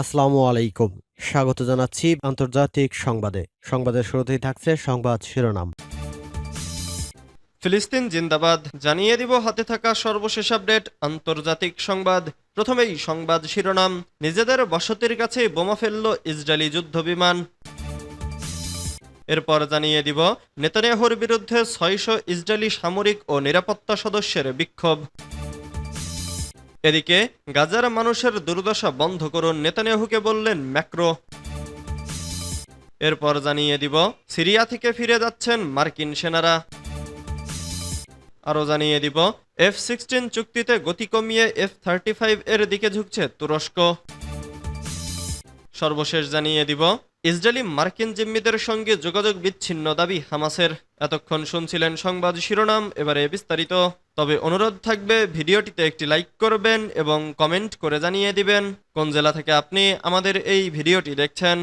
আসসালামু আলাইকুম। স্বাগত জানাচ্ছি আন্তর্জাতিক সংবাদে। সংবাদের শুরুতেই থাকছে সংবাদ শিরোনাম। ফিলিস্তিন জিন্দাবাদ, জানিয়ে দিব হাতে থাকা সর্বশেষ আপডেট, আন্তর্জাতিক সংবাদ। প্রথমেই সংবাদ শিরোনাম, নিজেদের বসতির কাছে বোমা ফেলল ইসরায়েলি যুদ্ধ বিমান এরপর জানিয়ে দিব, নেতানিয়াহুর বিরুদ্ধে ছয়শো ইসরায়েলি সামরিক ও নিরাপত্তা সদস্যের বিক্ষোভ। এদিকে গাজার মানুষের দুর্দশা বন্ধ করুন নেতানিয়াহুকে বললেন ম্যাক্রো। এরপর জানিয়ে দিব, সিরিয়া থেকে ফিরে যাচ্ছেন মার্কিন সেনারা। আরও জানিয়ে দিব, এফ সিক্সটিন চুক্তিতে গতি কমিয়ে এফ থার্টি ফাইভ এর দিকে ঝুঁকছে তুরস্ক। সর্বশেষ জানিয়ে দিব ইসরায়েলি মার্কিন জিম্মিদের সঙ্গে যোগাযোগ বিচ্ছিন্ন দাবি হামাসের। এতক্ষণ শুনছিলেন সংবাদ শিরোনাম, এবারে বিস্তারিত। তবে অনুরোধ থাকবে, ভিডিওটিতে একটি লাইক করবেন এবং কমেন্ট করে জানিয়ে দিবেন। কোন জেলা থেকে আপনি আমাদের এই ভিডিওটি দেখছেন?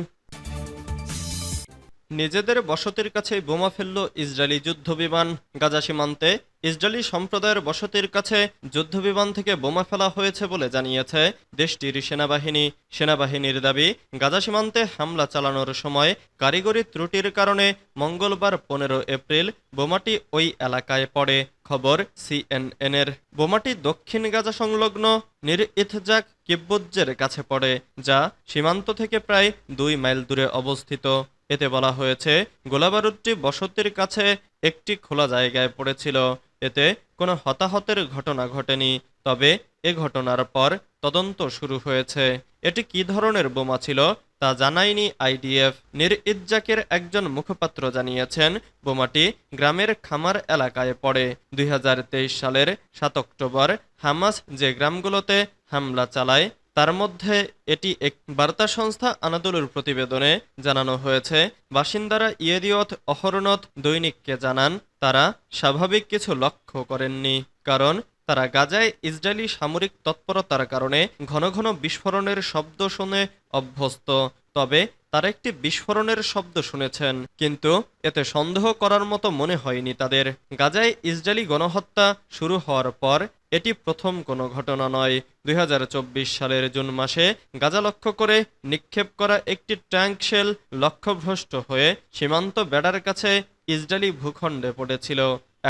নিজেদের বসতির কাছে বোমা ফেলল ইসরায়েলি যুদ্ধবিমান গাজা সীমান্তে। ইসরায়েলি সম্প্রদায়ের বসতির কাছে যুদ্ধবিমান থেকে বোমা ফেলা হয়েছে বলে জানিয়েছে দেশটির সেনাবাহিনী। সেনাবাহিনীর দাবি, গাজা সীমান্তে হামলা চালানোর সময় কারিগরি ত্রুটির কারণে মঙ্গলবার পনেরো এপ্রিল বোমাটি ওই এলাকায় পড়ে। খবর সিএনএনের। বোমাটি দক্ষিণ গাজা সংলগ্ন নির ইথজাক কিব্বুজ্জের কাছে পড়ে, যা সীমান্ত থেকে প্রায় দুই মাইল দূরে অবস্থিত। এতে বলা হয়েছে, গোলাবারুদটি বসতির কাছে একটি খোলা জায়গায় পড়েছিল। এতে কোনো হতাহতের ঘটনা ঘটেনি, তবে এ ঘটনার পর তদন্ত শুরু হয়েছে। এটি কী ধরনের বোমা ছিল তা জানায়নি আইডিএফ। নির ইজ্জাকের একজন মুখপাত্র জানিয়েছেন, বোমাটি গ্রামের খামার এলাকায় পড়ে। দুই হাজার তেইশ সালের সাত অক্টোবর হামাস যে গ্রামগুলোতে হামলা চালায় তার মধ্যে এটি এক বার্তা সংস্থা আনাদুলুর প্রতিবেদনে জানানো হয়েছে। বাসিন্দারা ইয়েদিয়ত অহরনত দৈনিককে জানান, তারা স্বাভাবিক কিছু লক্ষ্য করেননি, কারণ তারা গাজায় ইসরায়েলি সামরিক তৎপরতার কারণে ঘন ঘন বিস্ফোরণের শব্দ শুনে অভ্যস্ত। তবে তারা একটি বিস্ফোরণের শব্দ শুনেছেন, কিন্তু এতে সন্দেহ করার মতো মনে হয়নি তাদের। গাজায় ইসরায়েলি গণহত্যা শুরু হওয়ার পর এটি প্রথম কোনো ঘটনা নয়। দুই সালের জুন মাসে গাজা লক্ষ্য করে নিক্ষেপ করা একটি ট্যাঙ্ক শেল লক্ষ্যভ্রষ্ট হয়ে সীমান্ত বেড়ার কাছে ইসরায়েলি ভূখণ্ডে পড়েছিল।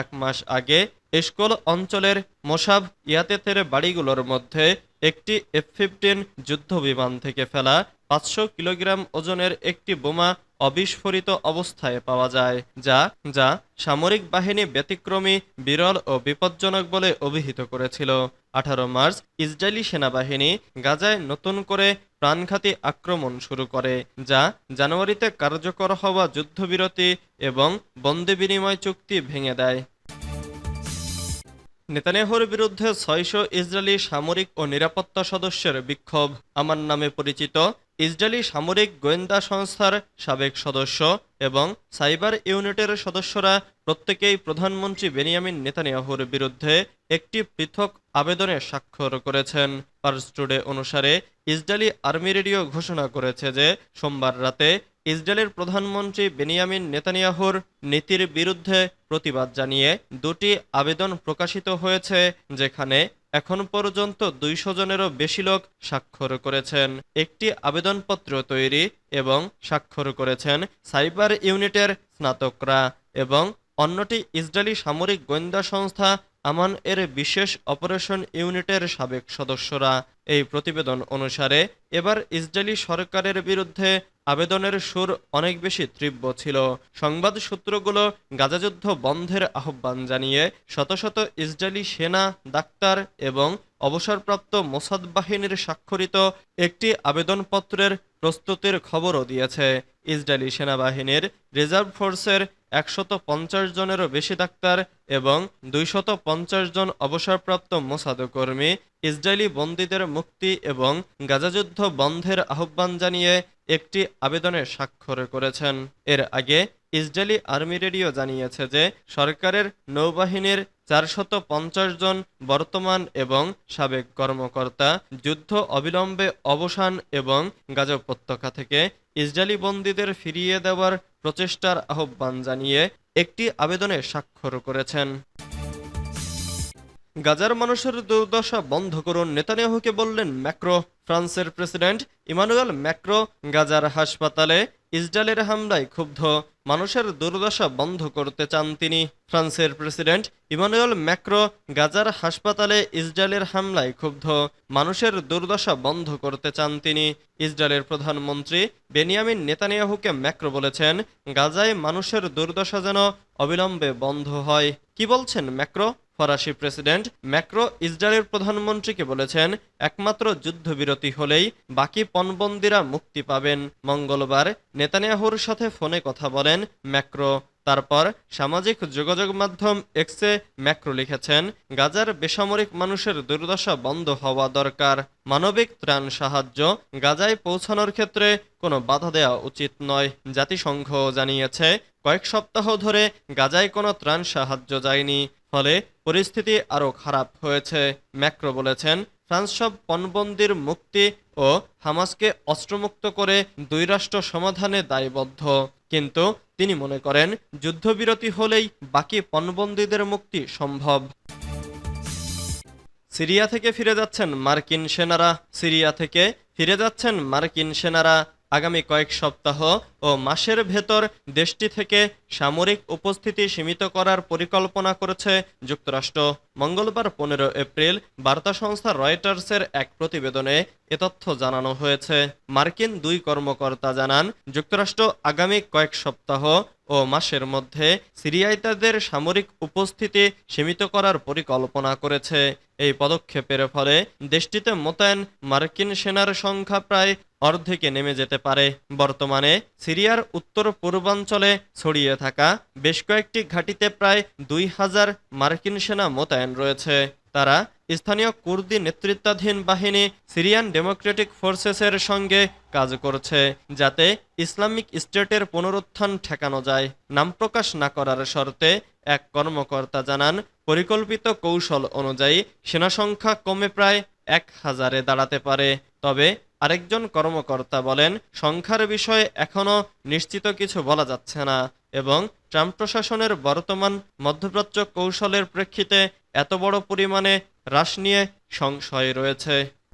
এক মাস আগে এসকল অঞ্চলের মোসাব ইয়াতেতের বাড়িগুলোর মধ্যে একটি এফ ফিফটিন যুদ্ধ বিমান থেকে ফেলা পাঁচশো কিলোগ্রাম ওজনের একটি বোমা অবিস্ফোরিত অবস্থায় পাওয়া যায়, যা যা সামরিক বাহিনী ব্যতিক্রমী, বিরল ও বিপজ্জনক বলে অভিহিত করেছিল। আঠারো মার্চ ইসরায়েলি সেনাবাহিনী গাজায় নতুন করে প্রাণঘাতী আক্রমণ শুরু করে, যা জানুয়ারিতে কার্যকর হওয়া যুদ্ধবিরতি এবং বন্দি বিনিময় চুক্তি ভেঙে দেয়। নেতানিয়াহুর বিরুদ্ধে ছয়শো ইসরায়েলি সামরিক ও নিরাপত্তা সদস্যের বিক্ষোভ। আমার নামে পরিচিত ইসরায়েলি সামরিক গোয়েন্দা সংস্থার সাবেক সদস্য এবং সাইবার ইউনিটের সদস্যরা প্রত্যেকেই প্রধানমন্ত্রী বেনিয়ামিন নেতানিয়াহুর বিরুদ্ধে একটি পৃথক আবেদনে স্বাক্ষর করেছেন। পার্স টুডে অনুসারে ইসরায়েলি আর্মি রেডিও ঘোষণা করেছে যে সোমবার রাতে ইসরায়েলের প্রধানমন্ত্রী বেনিয়ামিন নেতানিয়াহুর নীতির বিরুদ্ধে প্রতিবাদ জানিয়ে দুটি আবেদন প্রকাশিত হয়েছে, যেখানে এখন পর্যন্ত দুইশো জনেরও বেশি লোক স্বাক্ষর করেছেন। একটি আবেদনপত্র তৈরি এবং স্বাক্ষর করেছেন সাইবার ইউনিটের স্নাতকরা এবং অন্যটি ইসরায়েলি সামরিক গোয়েন্দা সংস্থা আমান এর বিশেষ অপারেশন ইউনিটের সাবেক সদস্যরা। এই প্রতিবেদন অনুসারে এবার ইসরায়েলি সরকারের বিরুদ্ধে আবেদনের সুর অনেক বেশি তীব্র ছিল। সংবাদ সূত্রগুলো গাজাযুদ্ধ বন্ধের আহ্বান জানিয়ে শত শত ইসরায়েলি সেনা, ডাক্তার এবং অবসরপ্রাপ্ত মোসাদ বাহিনীর স্বাক্ষরিত একটি আবেদনপত্রের প্রস্তুতির খবরও দিয়েছে। ইসরায়েলি সেনাবাহিনীর রিজার্ভ ফোর্সের একশত পঞ্চাশ জনেরও বেশি ডাক্তার এবং দুইশত পঞ্চাশ জন অবসরপ্রাপ্ত মোসাদ কর্মী ইসরায়েলি বন্দীদের মুক্তি এবং গাজাযুদ্ধ বন্ধের আহ্বান জানিয়ে একটি আবেদনে স্বাক্ষর করেছেন। এর আগে ইসরায়েলি আর্মি রেডিও জানিয়েছে যে সরকারের নৌবাহিনীর চারশত জন বর্তমান এবং সাবেক কর্মকর্তা যুদ্ধ অবিলম্বে অবসান এবং গাজা উপত্যকা থেকে ইসরায়েলি বন্দীদের ফিরিয়ে দেওয়ার প্রচেষ্টার আহ্বান জানিয়ে একটি আবেদনে স্বাক্ষর করেছেন। গাজার মানুষের দুর্দশা বন্ধ করুন। নেতানিয়াহুকে বললেন ম্যাক্রো। ফ্রান্সের প্রেসিডেন্ট ইমানুয়েল ম্যাক্রো গাজার হাসপাতালে ইসরায়েলের হামলায় ক্ষুব্ধ মানুষের দুর্দশা বন্ধ করতে চান তিনি। ফ্রান্সের প্রেসিডেন্ট ইমানুয়েল ম্যাক্রো গাজার হাসপাতালে ইসরায়েলের হামলায় ক্ষুব্ধ মানুষের দুর্দশা বন্ধ করতে চান তিনি। ইসরায়েলের প্রধানমন্ত্রী বেনিয়ামিন নেতানিয়াহুকে ম্যাক্রো বলেছেন, গাজায় মানুষের দুর্দশা যেন অবিলম্বে বন্ধ হয়। কি বলছেন ম্যাক্রো? ফরাসি প্রেসিডেন্ট ম্যাক্রো ইসরায়েলের প্রধানমন্ত্রীকে বলেছেন, একমাত্র যুদ্ধবিরতি হলেই বাকি পণবন্দিরা মুক্তি পাবেন। মঙ্গলবার নেতানিয়াহুর সাথে ফোনে কথা বলেন ম্যাক্রো। তারপর সামাজিক যোগাযোগ মাধ্যম এক্সে ম্যাক্রো লিখেছেন, গাজার বেসামরিক মানুষের দুর্দশা বন্ধ হওয়া দরকার। মানবিক ত্রাণ সাহায্য গাজায় পৌঁছানোর ক্ষেত্রে কোনো বাধা দেওয়া উচিত নয়। জাতিসংঘ জানিয়েছে, কয়েক সপ্তাহ ধরে গাজায় কোনো ত্রাণ সাহায্য যায়নি। ফলে পরিস্থিতি আরও খারাপ হয়েছে। ম্যাক্রো বলেছেন, ফ্রান্স সব পণবন্দির মুক্তি ও হামাসকে অস্ত্রমুক্ত করে দুই রাষ্ট্র সমাধানে দায়বদ্ধ। কিন্তু তিনি মনে করেন, যুদ্ধবিরতি হলেই বাকি পণবন্দীদের মুক্তি সম্ভব। সিরিয়া থেকে ফিরে যাচ্ছেন মার্কিন সেনারা। সিরিয়া থেকে ফিরে যাচ্ছেন মার্কিন সেনারা। আগামী কয়েক সপ্তাহ ও মাসের ভেতর দেশটি থেকে সামরিক উপস্থিতি সীমিত করার পরিকল্পনা করেছে যুক্তরাষ্ট্র। মঙ্গলবার পনেরো এপ্রিল বার্তা সংস্থা রয়টার্সের এক প্রতিবেদনে এ তথ্য জানানো হয়েছে। মার্কিন দুই কর্মকর্তা জানান, যুক্তরাষ্ট্র আগামী কয়েক সপ্তাহ ও মাসের মধ্যে সিরিয়ায় তাদের সামরিক উপস্থিতি সীমিত করার পরিকল্পনা করেছে। এই পদক্ষেপের ফলে দেশটিতে মোতায়েন মার্কিন সেনার সংখ্যা প্রায় অর্ধেকে নেমে যেতে পারে। বর্তমানে সিরিয়ার উত্তর পূর্বাঞ্চলে ছড়িয়ে থাকা বেশ কয়েকটি ঘাঁটিতে প্রায় দুই হাজার মার্কিন সেনা মোতায়েন রয়েছে। তারা স্থানীয় কুর্দি নেতৃত্বাধীন বাহিনী সিরিয়ান ডেমোক্রেটিক ফোর্সেসের সঙ্গে কাজ করছে, যাতে ইসলামিক স্টেটের পুনরুত্থান ঠেকানো যায়। নাম প্রকাশ না করার শর্তে এক কর্মকর্তা জানান, পরিকল্পিত কৌশল অনুযায়ী সেনা সংখ্যা কমে প্রায় এক হাজারে দাঁড়াতে পারে। তবে আরেকজন কর্মকর্তা বলেন, সংখ্যার বিষয়ে এখনও নিশ্চিত কিছু বলা যাচ্ছে না এবং ট্রাম্প প্রশাসনের বর্তমান মধ্যপ্রাচ্য কৌশলের প্রেক্ষিতে এত বড় পরিমাণে হ্রাস নিয়ে সংশয় রয়েছে।